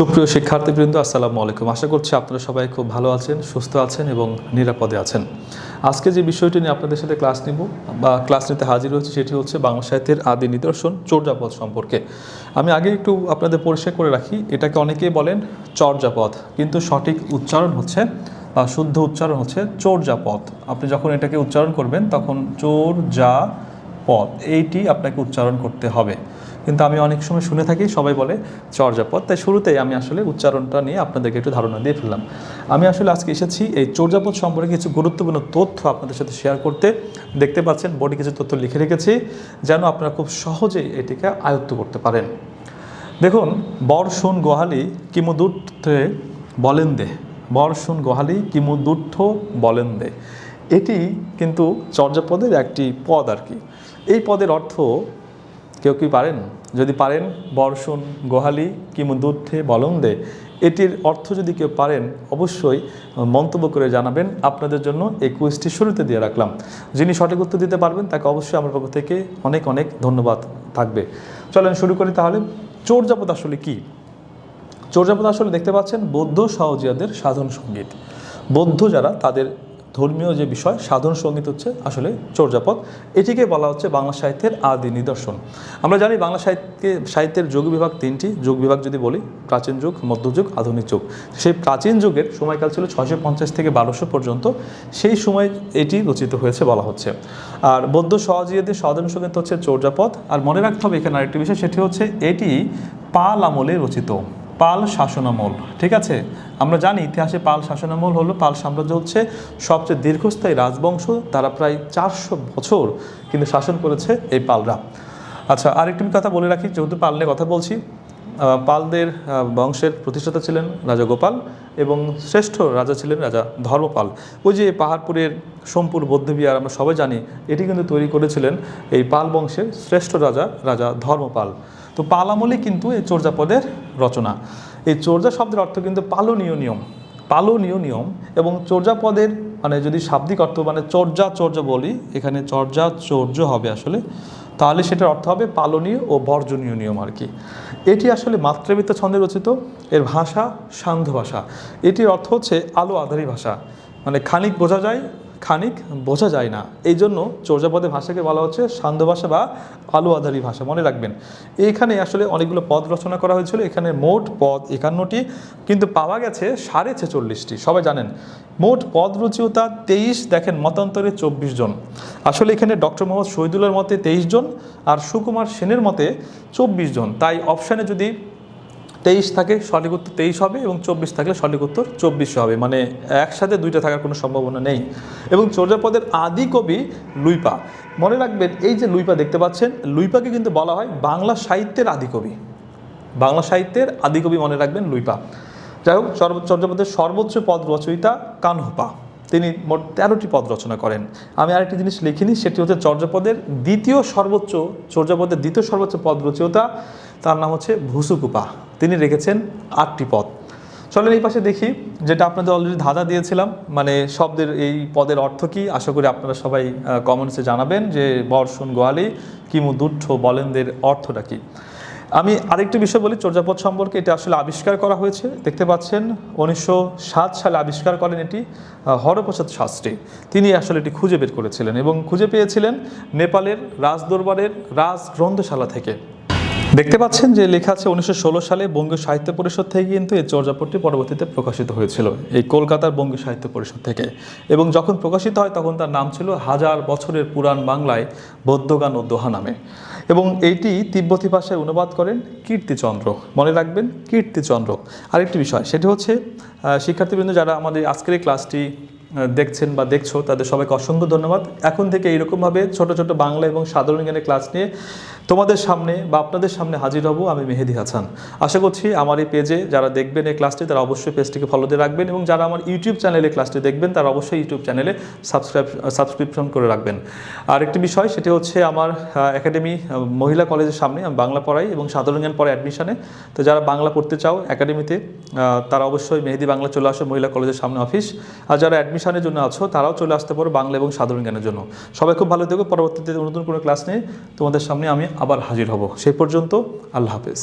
সুপ্রিয় শিক্ষার্থীবৃন্দ, আসসালামু আলাইকুম। আশা করছি আপনারা সবাই খুব ভালো আছেন, সুস্থ আছেন এবং নিরাপদে আছেন। আজকে যে বিষয়টি নিয়ে আপনাদের সাথে ক্লাস নিব বা ক্লাস নিতে হাজির হয়েছে সেটি হচ্ছে বাংলা সাহিত্যের আদি নিদর্শন চর্যাপদ সম্পর্কে। আমি আগে একটু আপনাদের পরিষ্কার করে রাখি, এটাকে অনেকেই বলেন চর্যাপদ, কিন্তু সঠিক উচ্চারণ হচ্ছে, বা শুদ্ধ উচ্চারণ হচ্ছে চর্যাপদ। আপনি যখন এটাকে উচ্চারণ করবেন, তখন চোর যা পদ এইটি আপনাকে উচ্চারণ করতে হবে। কিন্তু আমি অনেক সময় শুনে থাকি, সবাই বলে চর্যাপদ তাই শুরুতেই আমি আসলে উচ্চারণটা নিয়ে আপনাদেরকে একটু ধারণা দিয়ে ফেললাম। আমি আসলে আজকে এসেছি এই চর্যাপদ সম্পর্কে কিছু গুরুত্বপূর্ণ তথ্য আপনাদের সাথে শেয়ার করতে। দেখতে পাচ্ছেন বোর্ডে কিছু তথ্য লিখে রেখেছি, যেন আপনারা খুব সহজেই এটিকে আয়ত্ত করতে পারেন। দেখুন, বর্ষণ গোহালি কিমুদূর্থে বলেন দে। বর্ষণ গোহালি কিমুদূর্থ বলেন দে। এটি কিন্তু চর্যাপদের একটি পদ আর কি। এই পদের অর্থ কেউ কি পারেন? যদি পারেন, বর্ষণ, গোহালি কিমুদূর্থে বলন দে এটির অর্থ যদি কেউ পারেন, অবশ্যই মন্তব্য করে জানাবেন। আপনাদের জন্য এই কুইজটি শুরুতে দিয়ে রাখলাম। যিনি সঠিক উত্তর দিতে পারবেন, তাকে অবশ্যই আমার পক্ষ থেকে অনেক অনেক ধন্যবাদ থাকবে। চলেন শুরু করি তাহলে। চোরজাপদ আসলে কি? চোরজাপদ আসলে দেখতে পাচ্ছেন বৌদ্ধ সহজিয়াদের সাধন সংগীত। বৌদ্ধ যারা, তাদের ধর্মীয় যে বিষয়, সাধন সংগীত হচ্ছে আসলে চর্যাপদ। এটিকে বলা হচ্ছে বাংলা সাহিত্যের আদি নিদর্শন। আমরা জানি বাংলা সাহিত্যকে, সাহিত্যের যুগ বিভাগ তিনটি। যুগ বিভাগ যদি বলি, প্রাচীন যুগ মধ্যযুগ আধুনিক যুগ। সেই প্রাচীন যুগের সময়কাল ছিল ছশো পঞ্চাশ থেকে বারোশো পর্যন্ত। সেই সময় এটি রচিত হয়েছে বলা হচ্ছে। আর বৌদ্ধ সহজিয়াদের সাধন সংগীত হচ্ছে চর্যাপদ। আর মনে রাখতে হবে এখানে আরেকটি বিষয়, সেটি হচ্ছে এটি পাল আমলে রচিত। পাল শাসনামল, ঠিক আছে? আমরা জানি ইতিহাসে পাল শাসনামল হলো, পাল সাম্রাজ্য হচ্ছে সবচেয়ে দীর্ঘস্থায়ী রাজবংশ, তারা প্রায় চারশো বছর কিন্তু শাসন করেছে এই পালরা। আচ্ছা আরেকটি কথা বলে রাখি, যেহেতু পাল নিয়ে কথা বলছি পালদের বংশের প্রতিষ্ঠাতা ছিলেন রাজা গোপাল এবং শ্রেষ্ঠ রাজা ছিলেন রাজা ধর্মপাল। ওই যে পাহাড়পুরের সোমপুর বৌদ্ধবিহার আমরা সবাই জানি, এটি কিন্তু তৈরি করেছিলেন এই পাল বংশের শ্রেষ্ঠ রাজা রাজা ধর্মপাল। তো পাল আমলে কিন্তু এই চর্যাপদের রচনা। এই চর্যা শব্দের অর্থ কিন্তু পালনীয় নিয়ম। পালনীয় নিয়ম এবং চর্যাপদের মানে যদি শাব্দিক অর্থ মানে চর্যা চর্য বলি, এখানে চর্যা চর্য হবে আসলে। তাহলে সেটার অর্থ হবে পালনীয় ও বর্জনীয় নিয়ম আর কি। এটি আসলে মাত্রাবৃত্ত ছন্দে রচিত, এর ভাষা সান্ধ্য ভাষা। এটির অর্থ হচ্ছে আলো আধারী ভাষা। মানে খানিক বোঝা যায় খানিক বোঝা যায় না। এই জন্য চর্যাপদে ভাষাকে বলা হচ্ছে সান্ধ্য ভাষা বা আলো আধারী ভাষা। মনে রাখবেন এইখানে আসলে অনেকগুলো পদ রচনা করা হয়েছিল। এখানে মোট পদ একান্নটি, কিন্তু পাওয়া গেছে সাড়ে ছেচল্লিশটি। সবাই জানেন, মোট পদ রচিয়তা তেইশ, দেখেন মতান্তরে চব্বিশ জন। আসলে এখানে ডক্টর মোহাম্মদ শহীদুল্লার মতে তেইশ জন আর সুকুমার সেনের মতে চব্বিশ জন। তাই অপশানে যদি তেইশ থাকে সঠিক উত্তর তেইশ হবে এবং চব্বিশ থাকলে সঠিক উত্তর চব্বিশ হবে। মানে একসাথে দুইটা থাকার কোনো সম্ভাবনা নেই। এবং চর্যাপদের আদি কবি লুইপা। মনে রাখবেন, এই যে লুইপা দেখতে পাচ্ছেন, লুইপাকে কিন্তু বলা হয় বাংলা সাহিত্যের আদি কবি। বাংলা সাহিত্যের আদি কবি মনে রাখবেন লুইপা। যাই হোক, চর- চর্যাপদের সর্বোচ্চ পদ রচয়িতা কানহোপা। তিনি মোট তেরোটি পদ রচনা করেন। আমি আরেকটি জিনিস লিখিনি, সেটি হচ্ছে চর্যাপদের দ্বিতীয় সর্বোচ্চ, চর্যাপদের দ্বিতীয় সর্বোচ্চ পদ রচয়িতা, তার নাম হচ্ছে ভুসুকুপা। তিনি রেখেছেন আটটি পদ। চলেন এই পাশে দেখি, যেটা আপনাদের অলরেডি ধাঁধা দিয়েছিলাম মানে শব্দের এই পদের অর্থ কি? আশা করি আপনারা সবাই কমেন্টসে জানাবেন যে বর্ষণ গোয়ালি কিমু দুর্থ বলেনদের অর্থটা কি? আমি আরেকটি বিষয় বলি, চর্যাপদ সম্পর্কে, এটা আসলে আবিষ্কার করা হয়েছে। দেখতে পাচ্ছেন, উনিশশো সাত সালে আবিষ্কার করেন এটি হরপ্রসাদ শাস্ত্রী। তিনি আসলে এটি খুঁজে বের করেছিলেন এবং খুঁজে পেয়েছিলেন নেপালের রাজদরবারের রাজ গ্রন্থশালা থেকে। দেখতে পাচ্ছেন যে লেখা আছে উনিশশো ষোলো সালে বঙ্গীয় সাহিত্য পরিষদ থেকে কিন্তু এই চর্যাপদটি পরবর্তীতে প্রকাশিত হয়েছিল, এই কলকাতার বঙ্গীয় সাহিত্য পরিষদ থেকে। এবং যখন প্রকাশিত হয় তখন তার নাম ছিল হাজার বছরের পুরাণ বাংলায় বৌদ্ধগান ও দোহা নামে। এবং এইটি তিব্বতী ভাষায় অনুবাদ করেন কীর্তিচন্দ্র। মনে রাখবেন কীর্তিচন্দ্র। আরেকটি বিষয়, সেটি হচ্ছে শিক্ষার্থীবৃন্দ যারা আমাদের আজকের এই ক্লাসটি দেখছেন বা দেখছ, তাদের সবাইকে অসংখ্য ধন্যবাদ। এখন থেকে এইরকমভাবে ছোট ছোট বাংলা এবং সাধারণ জ্ঞানের ক্লাস নিয়ে তোমাদের সামনে বা আপনাদের সামনে হাজির হব আমি মেহেদি হাসান। আশা করছি আমার এই পেজে যারা দেখবেন এই ক্লাসটি তারা অবশ্যই পেজটিকে ফলো দিয়ে রাখবেন এবং যারা আমার ইউটিউব চ্যানেলে ক্লাসটি দেখবেন, তারা অবশ্যই ইউটিউব চ্যানেলে সাবস্ক্রাইব সাবস্ক্রিপশন করে রাখবেন। আর একটি বিষয়, সেটি হচ্ছে আমার একাডেমি মহিলা কলেজের সামনে, আমি বাংলা পড়াই এবং সাধারণ জ্ঞান পড়াই অ্যাডমিশনে তো যারা বাংলা পড়তে চাও একাডেমিতে তারা অবশ্যই মেহেদি বাংলা চলে আসো মহিলা কলেজের সামনে অফিস আর যারা অ্যাডমিশনের জন্য আছো, তারাও চলে আসতে পারো বাংলা এবং সাধারণ জ্ঞানের জন্য। সবাই খুব ভালো থেকো, পরবর্তীতে নতুন কোনো ক্লাস নিয়ে তোমাদের সামনে আমি আবার হাজির হব। সেই পর্যন্ত আল্লাহ হাফেজ।